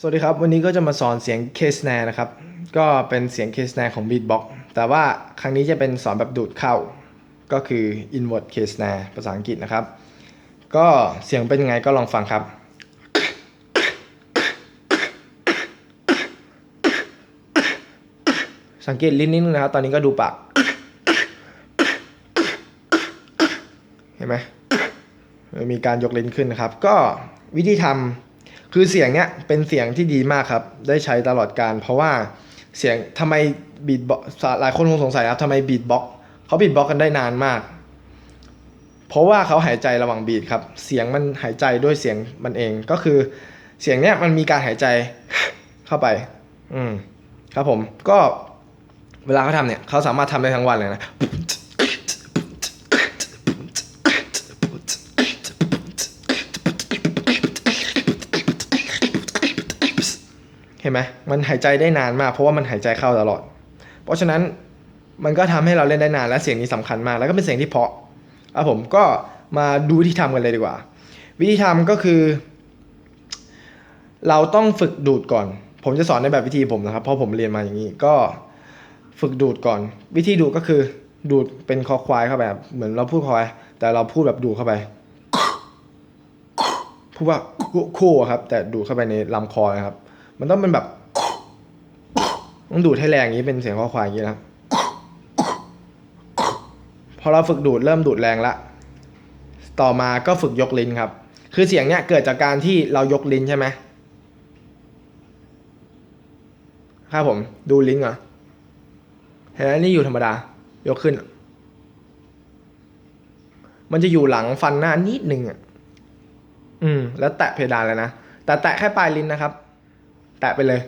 สวัสดีครับ วันนี้ก็จะมาสอนเสียงเคสแนนะครับ ก็เป็นเสียงเคสแนของ Beatbox แต่ว่าครั้งนี้จะเป็นสอนแบบดูดเข้า ก็คือ inward c a s e snare ภาษาอังกฤษนะครับ ก็เสียงเป็นยังไงก็ลองฟังครับ สังเกตลิ้นนิดนึงนะครับ ตอนนี้ก็ดูปาก เห็นไหมมีการยกลิ้นขึ้นนะครับ ก็วิธีทำ คือเสียงเนี้ยเป็นเสียงที่ดีมากครับ ได้ใช้ตลอดการ เพราะว่าเสียงทำไมบีทบ็อกหลายคนคงสงสัยครับทำไมบีทบ็อกเขาบีทบ็อกกันได้นานมาก เพราะว่าเขาหายใจระหว่างบีทครับ เสียงมันหายใจด้วยเสียงมันเองก็คือเสียงเนี้ยมันมีการหายใจเข้าไป อืมครับผมก็เวลาเขาทำเนี่ยเขาสามารถทำได้ทั้งวันเลยนะ เห็นไหมมันหายใจได้นานมาก เพราะว่ามันหายใจเข้าตลอด เพราะฉะนั้นมันก็ทำให้เราเล่นได้นานและเสียงนี้สำคัญมาก แล้วก็เป็นเสียงที่เพาะครับผมก็มาดูวิธีทำกันเลยดีกว่า วิธีทำก็คือ เราต้องฝึกดูดก่อน ผมจะสอนในแบบวิธีผมนะครับ เพราะผมเรียนมาอย่างนี้ก็ฝึกดูดก่อน วิธีดูดก็คือ ดูดเป็นคอควายเข้าไปเหมือนเราพูดคอควายแต่เราพูดแบบดูดเข้าไปพูดว่าคู่ครับ แต่ดูดเข้าไปในลำคอนะครับ มันต้องเป็นแบบต้องดูดให้แรงอย่างนี้เป็นเสียงคอควายอย่างนี้นะครับพอเราฝึกดูดเริ่มดูดแรงละต่อมาก็ฝึกยกลิ้นครับ คือเสียงเนี้ยเกิดจากการที่เรายกลิ้นใช่ไหมครับผมดูลิ้นก่อเห็นไหมนี่อยู่ธรรมดา ยกขึ้น มันจะอยู่หลังฟันหน้านิดนึงอะอืม แล้วแตะเพดานเลยนะ แต่แตะแค่ปลายลิ้นนะครับ แตะไปเลย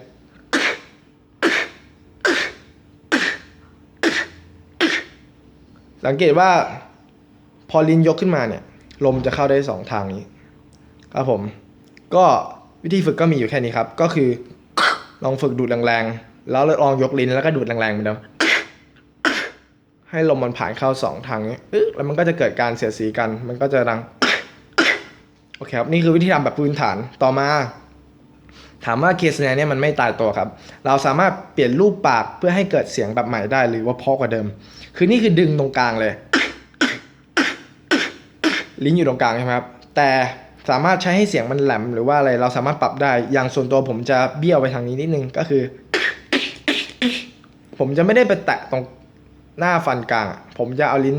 สังเกตว่า พอลิ้นยกขึ้นมาเนี่ย ลมจะเข้าได้สองทางนี้ ครับผม ก็วิธีฝึกก็มีอยู่แค่นี้ครับ ก็คือ ลองฝึกดูดแรงๆ แล้วลองยกลิ้นแล้วก็ดูดแรงๆเหมือนเดิมให้ลมมันผ่านเข้าสองทางนี้แล้วมันก็จะเกิดการเสียดสีกัน มันก็จะดัง โอเคครับ นี่คือวิธีทำแบบพื้นฐาน ต่อมา ถามว่าเคสเนี่ยมันไม่ตายตัวครับ เราสามารถเปลี่ยนรูปปากเพื่อให้เกิดเสียงแบบใหม่ได้หรือว่าพราะกว่าเดิม คือนี่คือดึงตรงกลางเลย ลิ้นอยู่ตรงกลางใช่ไหมครับ แต่สามารถใช้ให้เสียงมันแหลมหรือว่าอะไรเราสามารถปรับได้ อย่างส่วนตัวผมจะเบี้ยวไปทางนี้นิดนึงก็คือ ผมจะไม่ได้ไปแตะตรงหน้าฟันกลาง ผมจะเอาลิ้น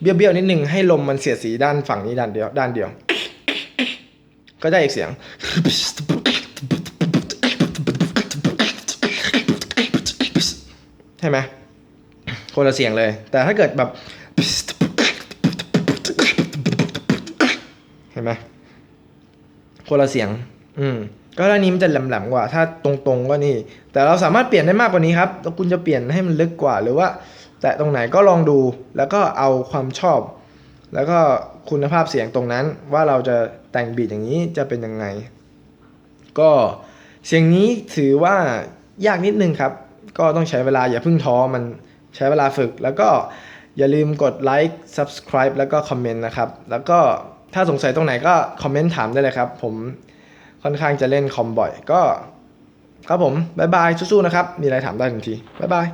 เบี้ยวๆนิดนึงให้ลมมันเสียดสีด้านฝั่งนี้ด้านเดียวด้านเดียว ก็ได้อีกเสียง ใช่ไหมคนละเสียงเลย แต่ถ้าเกิดแบบ เห็นไหมคนละเสียง อืม ก็ด้านนี้มันจะแหลมๆกว่า ถ้าตรงๆก็นี่ แต่เราสามารถเปลี่ยนได้มากกว่านี้ครับ แล้วคุณจะเปลี่ยนให้มันลึกกว่า หรือว่า แตะตรงไหนก็ลองดู แล้วก็เอาความชอบ แล้วก็คุณภาพเสียงตรงนั้นว่าเราจะแต่งบีทอย่างนี้จะเป็นยังไง ก็เสียงนี้ถือว่ายากนิดนึงครับ ก็ต้องใช้เวลาอย่าเพิ่งท้อมันใช้เวลาฝึก แล้วก็อย่าลืมกดไลค์ subscribe แล้วก็คอมเมนต์นะครับ แล้วก็ถ้าสงสัยตรงไหนก็คอมเมนต์ถามได้เลยครับ ผมค่อนข้างจะเล่นคอมบ่อย ก็ ครับผม บ๊ายบายสู้ๆนะครับ มีอะไรถามได้ทันที บ๊ายบาย